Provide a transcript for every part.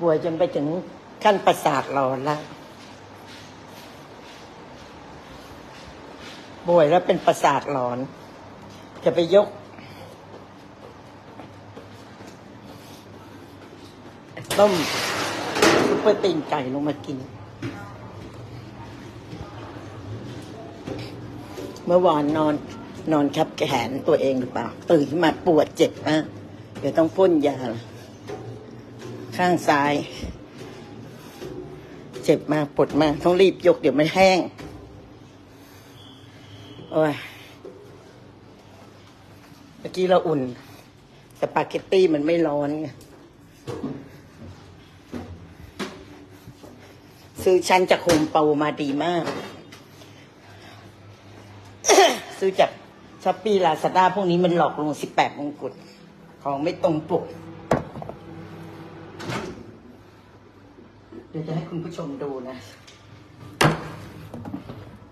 ป่วยจนไปถึงขั้นประสาทหลอนแล้วป่วยแล้วเป็นประสาทหลอน จะไปยก ต้มซุปเปอร์ตีนไก่ลงมากิน เมื่อวานนอนนอนทับแขนตัวเองหรือเปล่า ตื่นมาปวดเจ็บมากเดี๋ยวต้องพ่นยา ข้างซ้าย เจ็บมากปวดมากต้องรีบยกเดี๋ยวมันแห้ง โอ้ย เมื่อกี้เราอุ่น สปาเกตตี้มันไม่ร้อนไงซื้อชั้นจากโฮมเปามาดีมาก ซื้อจากช้อปปี้ลาซาด้าพวกนี้มันหลอกลวงสิบแปดมงกุฎของไม่ตรงปก ดี๋ยวจะให้คุณผู้ชมดูนะ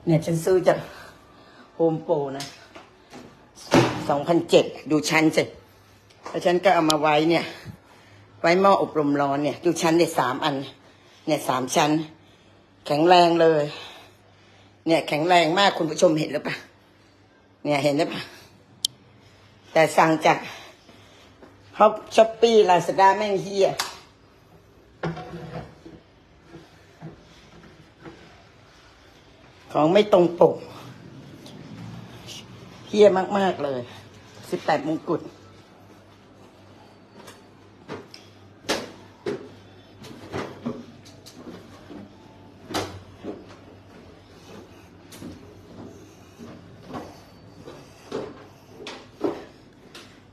เนี่ยฉันซื้อจากโฮมโปรนะสองพันเจ็ดดูชั้นสิแล้วฉันก็เอามาไว้เนี่ย ไว้หม้ออบรมร้อนเนี่ย ดูชั้นเนี่ยสามอัน เนี่ยสามชั้น แข็งแรงเลย เนี่ยแข็งแรงมากคุณผู้ชมเห็นหรือเปล่าเนี่ยเห็นหรือเปล่าแต่สั่งจากฮอปช้อปปี้ลาซาด้าแม่งเฮีย ของไม่ตรงปกเฮียมาก ๆ เลย สิบแปดมงกุฎ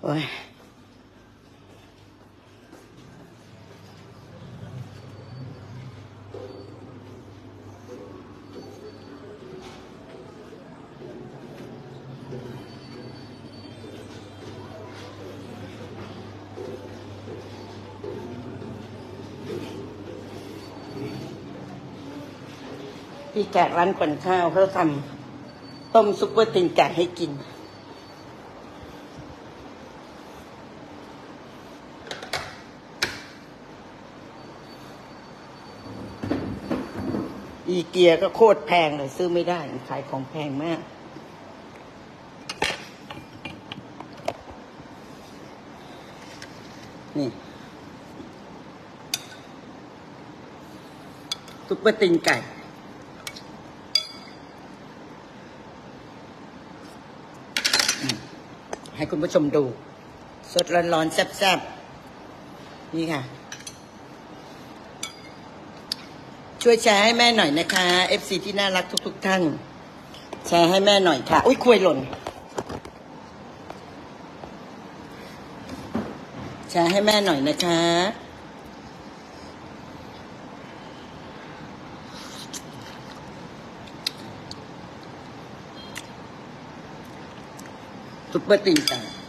โอ้ย พี่แกร้านขวัญข้าวเขาทำต้มซุปเปอร์ตินไก่ให้กิน อีเกียก็โคตรแพงเลยซื้อไม่ได้ ขายของแพงมากนี่ซุปเปอร์ตินไก่ อืมให้ คุณผู้ชมดู สดร้อนๆแซ่บๆ นี่ค่ะ ช่วยแชร์ให้แม่หน่อยนะคะ FC ที่น่ารักทุก ๆ ท่าน แชร์ให้แม่หน่อยค่ะ อุ้ยคุยหล่น แชร์ให้แม่หน่อยนะคะ ซุปเป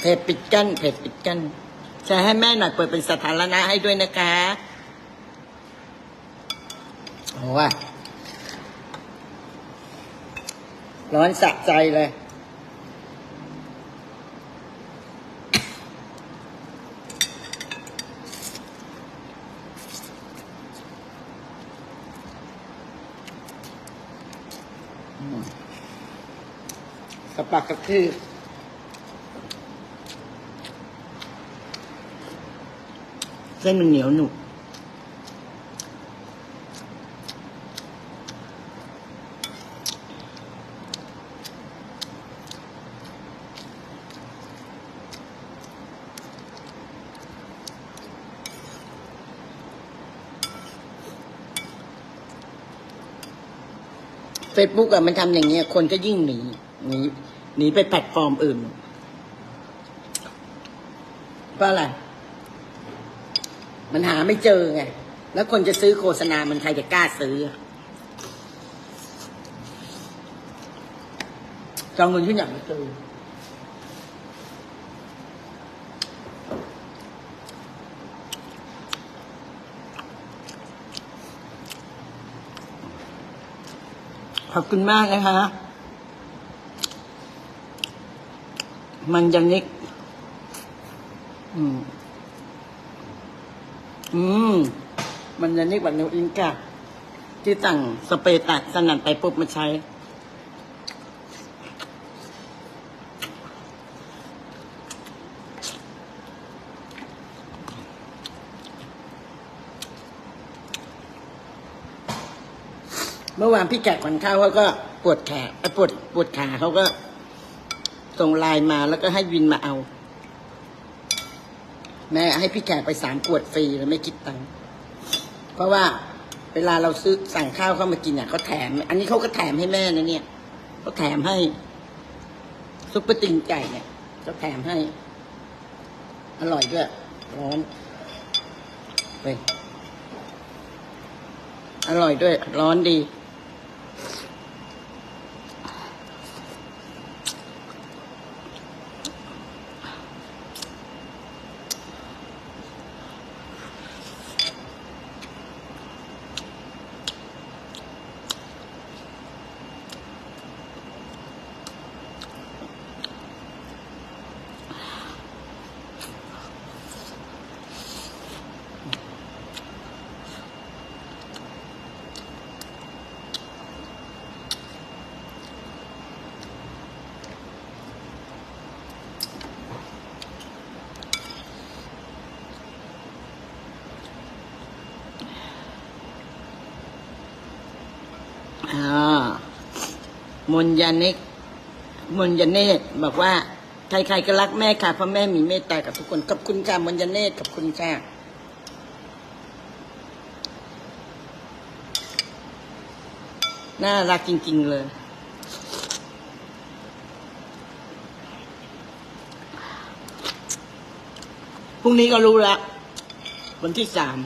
เพจปิดกั้นเพจปิดกั้นแชร์ให้แม่หน่อยเปิดเป็นสถานะให้ด้วยนะคะโอ้ว่าร้อนสะใจเลย สปากกระทือ เส้นมันเหนียวหนุบเฟซบุ๊กอะมันทำอย่างเงี้ย คนก็ยิ่งหนีหนีหนีไปแพลตฟอร์มอื่นเพราะอะไร มันหาไม่เจอไง แล้วคนจะซื้อโฆษณา มันใครจะกล้าซื้อจองเงินที่อยากมาเจอขอบคุณมากนะคะ มันยังนิก อืม อืม มันยังนิกแบบนิวอินกะที่สั่งสเปรย์ตัดสนั่นไปปุ๊บมาใช้ เมื่อวานพี่แกะขวัญข้าวเขาก็ปวดแขนปวดปวดขาเขาก็ส่งไลน์มาแล้วก็ให้วินมาเอา แม่ให้พี่แขกไปสามขวดฟรีแล้วไม่คิดตังค์ เพราะว่าเวลาเราซื้อสั่งข้าวเข้ามากินเนี่ยเขาแถม อันนี้เขาก็แถมให้แม่นะเนี่ยเขาแถมให้ซุปเปอร์ติงไก่เนี่ยเขาแถมให้ อร่อยด้วยร้อนไปอร่อยด้วย ร้อนดี มนยาเนกมนยาเนตบอกว่าใครๆก็รักแม่ค่ะเพราะแม่มีเมตตากับทุกคนขอบคุณค่ะมนยาเนตขอบคุณค่ะน่ารักจริง ๆ เลย พรุ่งนี้ก็รู้ละวันที่สาม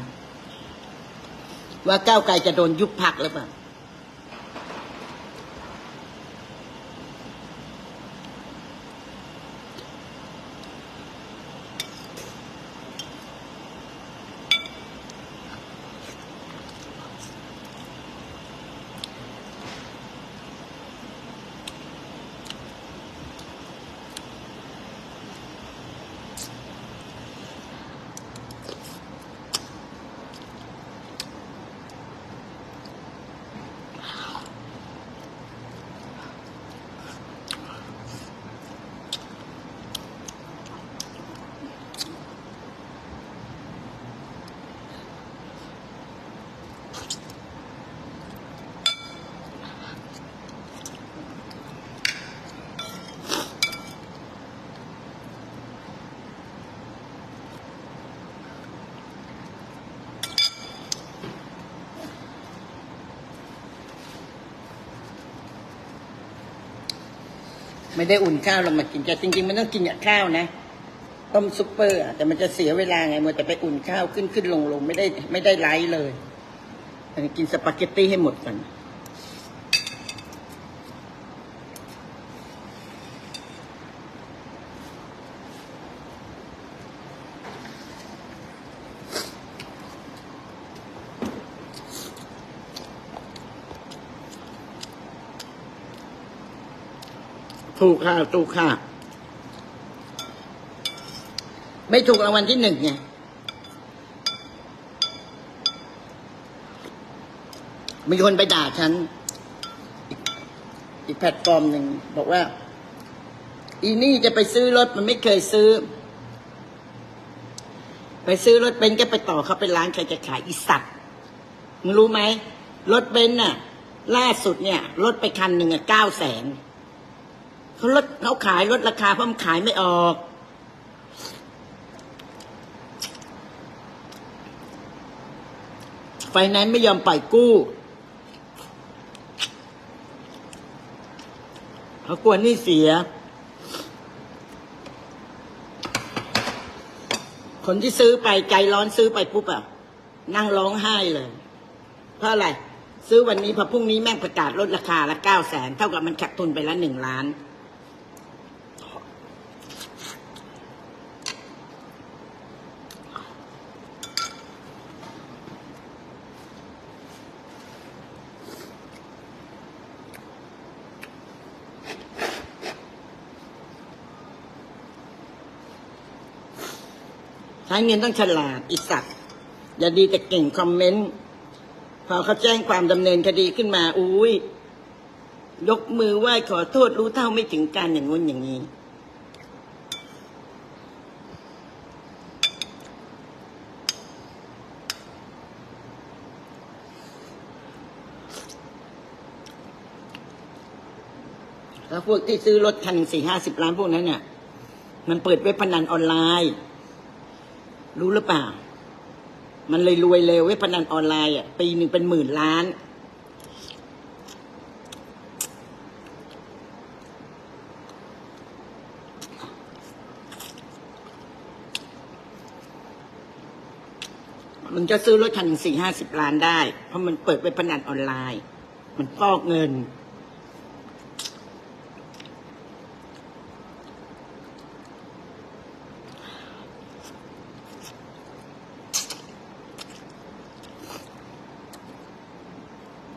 ว่าก้าวไกลจะโดนยุบพักหรือเปล่า ไม่ได้อุ่นข้าวเรามากินแต่จริงๆมันต้องกินกับข้าวนะ ต้มซุปเปอร์อะแต่มันจะเสียเวลาไงมัวแต่ไปอุ่นข้าวขึ้นขึ้นลงลงไม่ได้ไม่ได้ไลฟ์เลยอันนี้กินสปาเกตตี้ให้หมดก่อน ถูกค่ะถูกค่ะ ไม่ถูกรางวัลที่หนึ่งไงมีคนไปด่าฉัน อีกแพลตฟอร์มหนึ่งบอกว่า อีนี่จะไปซื้อรถมันไม่เคยซื้อ ไปซื้อรถเบนซ์ก็ไปต่อเขาเป็นร้านใครจะขายอีสัตว์มึงรู้ไหมรถเบนซ์น่ะ ล่าสุดเนี่ย รถไปคันหนึ่งอะเก้าแสน เขาลดเขาขายลดราคาเพราะมันขายไม่ออก ไฟแนนซ์ไม่ยอมปล่อยกู้เขากลัวหนี่เสีย คนที่ซื้อไปใจร้อนซื้อไปปุ๊บอะนั่งร้องไห้เลย เพราะอะไร ซื้อวันนี้พอพรุ่งนี้แม่งประกาศลดราคาละเก้าแสนเท่ากับมันขาดทุนไปละหนึ่งล้าน ช้เงินต้องฉลาดอีสัตว์อย่าดีแต่เก่งคอมเมนต์ พอเขาแจ้งความดำเนินคดีขึ้นมา อุ้ย ยกมือไหว้ขอโทษรู้เท่าไม่ถึงการอย่างงู้นอย่างนี้ แล้วพวกที่ซื้อรถคันสี่ห้าสิบล้านพวกนั้นเนี่ยมันเปิดเว็บพนันออนไลน์ รู้หรือเปล่า มันเลยรวยเร็วเว็บพนันออนไลน์อะปีหนึ่งเป็นหมื่นล้าน มันจะซื้อรถคันสี่ห้าสิบล้านได้ เพราะมันเปิดเว็บพนันออนไลน์ มันฟอกเงิน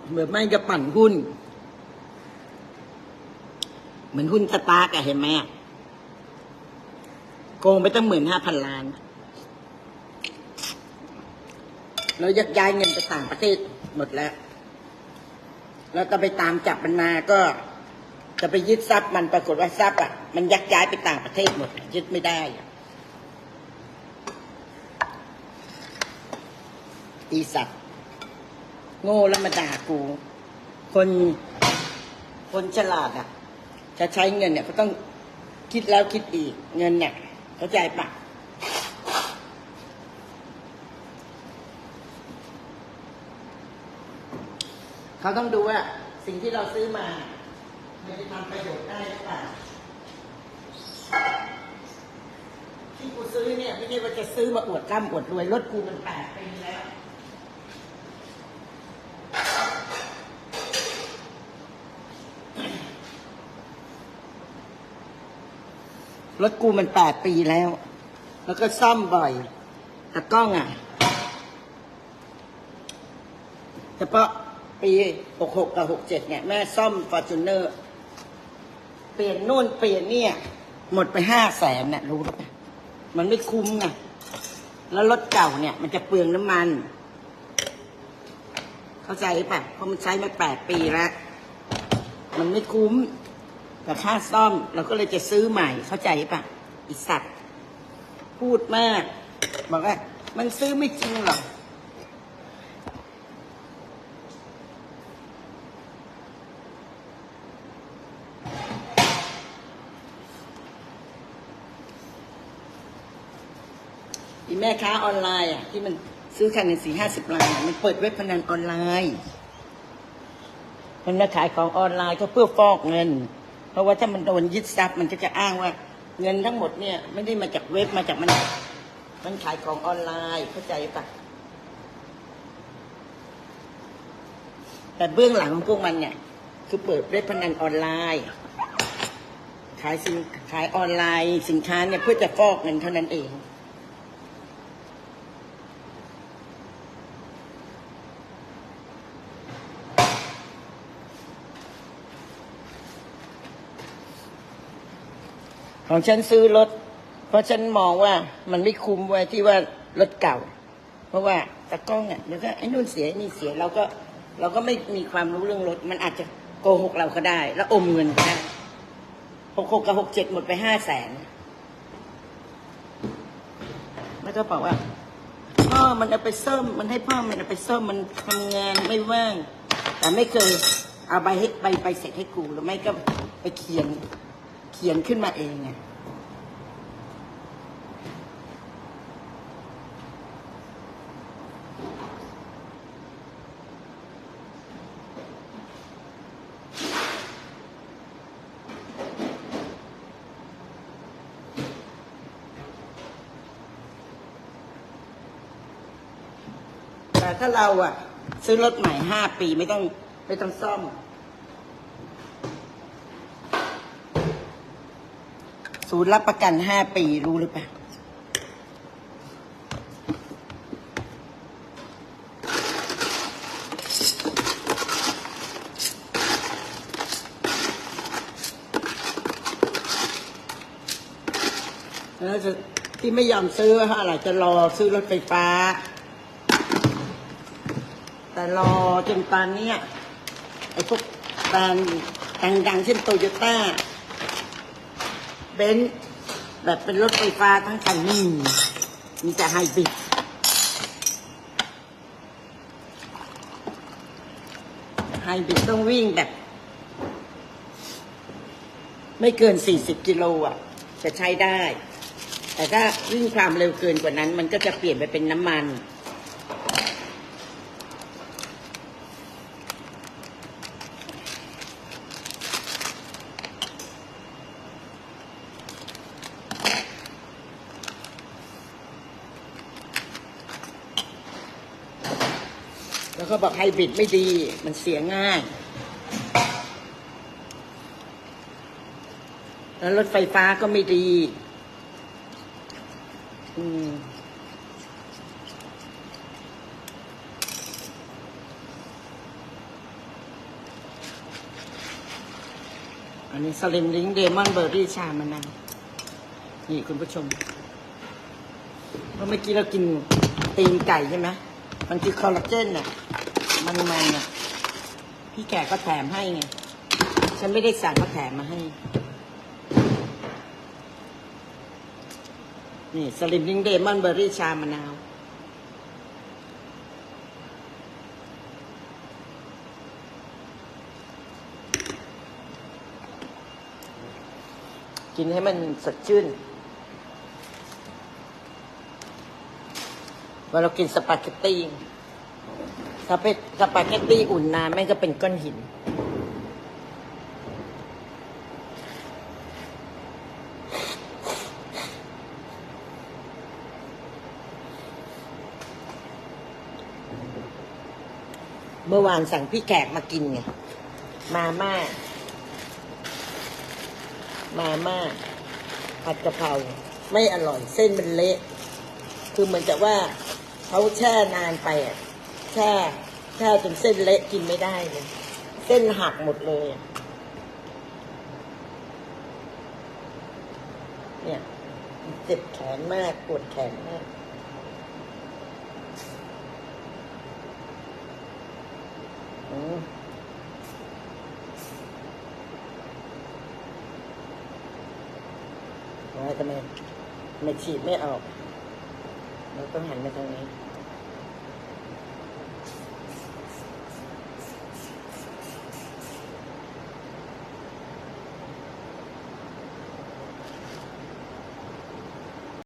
เหมือนไม่จะปั่นหุ้น เหมือนหุ้นสตาร์กอะเห็นไหมโกงไปตั้งหมื่นห้าพันล้าน เรายักย้ายเงินไปต่างประเทศหมดแล้ว แล้วก็ไปตามจับมันมาก็ จะไปยึดทรัพย์มันปรากฏว่าทรัพย์อะมันยักย้ายไปต่างประเทศหมด ยึดไม่ได้อะอีสัตว์ โง่แล้วมาด่ากู คนคนฉลาดอะ จะใช้เงินเนี่ยก็ต้องคิดแล้วคิดอีก เงินเนี่ยเข้าใจปะเขาต้องดูว่าสิ่งที่เราซื้อมา มันจะทำประโยชน์ได้หรือเปล่าที่กูซื้อเนี่ยไม่ใช่ว่าจะซื้อมาอวดร่ำอวดรวยรถกูมันแปดปีแล้ว รถกูมันแปดปีแล้ว แล้วก็ซ่อมบ่อย แต่กล้องอะเฉพาะปีหกหกกับหกเจ็ดเนี่ย แม่ซ่อมฟอร์จูเนอร์เปลี่ยนนู่นเปลี่ยนเนี่ย หมดไปห้าแสนเนี่ยรู้หรือเปล่ามันไม่คุ้มไงแล้วรถเก่าเนี่ย มันจะเปลืองน้ำมัน เข้าใจปะเพราะมันใช้มาแปดปีแล้ว มันไม่คุ้ม แต่ค่าซ่อมเราก็เลยจะซื้อใหม่เข้าใจปะอีสัตว์พูดมาก บอกว่า มันซื้อไม่จริงหรอกอีแม่ค้าออนไลน์อะ ที่มันซื้อคันหนึ่งสี่ห้าสิบล้านมันเปิดเว็บพนันออนไลน์ มันมาขายของออนไลน์ก็เพื่อฟอกเงิน ราะว่าถ้ามันโดนยึดทรัพย์มันก็จะอ้างว่า เงินทั้งหมดเนี่ยไม่ได้มาจากเว็บมาจากมัน มันขายของออนไลน์เข้าใจปะแต่เบื้องหลังของพวกมันเนี่ย คือเปิดเว็บพนันออนไลน์ ขายสินขายออนไลน์สินค้าเนี่ยเพื่อจะฟอกเงินเท่านั้นเอง ของฉันซื้อรถ เพราะฉันมองว่ามันไม่คุ้มไว้ที่ว่ารถเก่า เพราะว่าตะกล้องเนี่ยเดี๋ยวก็ไอ้นู่นเสียนี่เสียเราก็เราก็ไม่มีความรู้เรื่องรถ มันอาจจะโกหกเราก็ได้ แล้วอมเงินก็ได้หกหกกับหกเจ็ดหมดไปห้าแสนแล้วก็บอกว่าพ่อมันเอาไปซ่อมมันให้พ่อมันเอาไปซ่อมมันทำงานไม่ว่าง แต่ไม่เคยเอาใบให้ใบใบเสร็จให้กูหรือไม่ก็ไปเขียน ขียนขึ้นมาเองไงแต่ถ้าเราอะซื้อรถใหม่ห้าปีไม่ต้องไม่ต้องซ่อม ศูนย์รับประกันห้าปีรู้หรือเปล่าแล้วจะที่ไม่ยอมซื้อเพราะอะไรจะรอซื้อรถไฟฟ้า แต่รอจนตอนนี้ไอ้พวกแบรนด์ดังๆเช่นโตโยต้า เบนซ์แบบเป็นรถไฟฟ้าทั้งคันนี่มีแต่ไฮบริดไฮบริดต้องวิ่งแบบ ไม่เกิน 40 กิโลอะ จะใช้ได้ แต่ถ้าวิ่งความเร็วเกินกว่านั้น มันก็จะเปลี่ยนไปเป็นน้ำมัน แล้วก็บอกไฮบริดไม่ดี มันเสียง่าย แล้วรถไฟฟ้าก็ไม่ดี อืมอันนี้สลิมลิงเดมอนเบอร์รี่ชามะนาวนี่คุณผู้ชมเพราะเมื่อกี้เรากินตีนไก่ใช่ไหมมันคือคอลลาเจนน่ะ มันมันน่ะพี่แกก็แถมให้ไง ฉันไม่ได้สั่งก็แถมมาให้ นี่สลิมลิงเดมอนเบอร์รี่ชามะนาวกินให้มันสดชื่นเวลาเรากินสปาเกตตี้ ถ้าเป็นสปาเกตตี้อุ่นนานแม่งก็เป็นก้อนหิน เมื่อวานสั่งพี่แขกมากินไง มาม่า มาม่า ผัดกะเพราไม่อร่อยเส้นมันเละ คือเหมือนกับว่าเขาแช่นานไปอะ แช่แช่จนเส้นเละกินไม่ได้เลยเส้นหักหมดเลยเนี่ยเจ็บแขนมากปวดแขนมากอืมว่าทำไมไม่ฉีดไม่ออกเราต้องหันมาทางนี้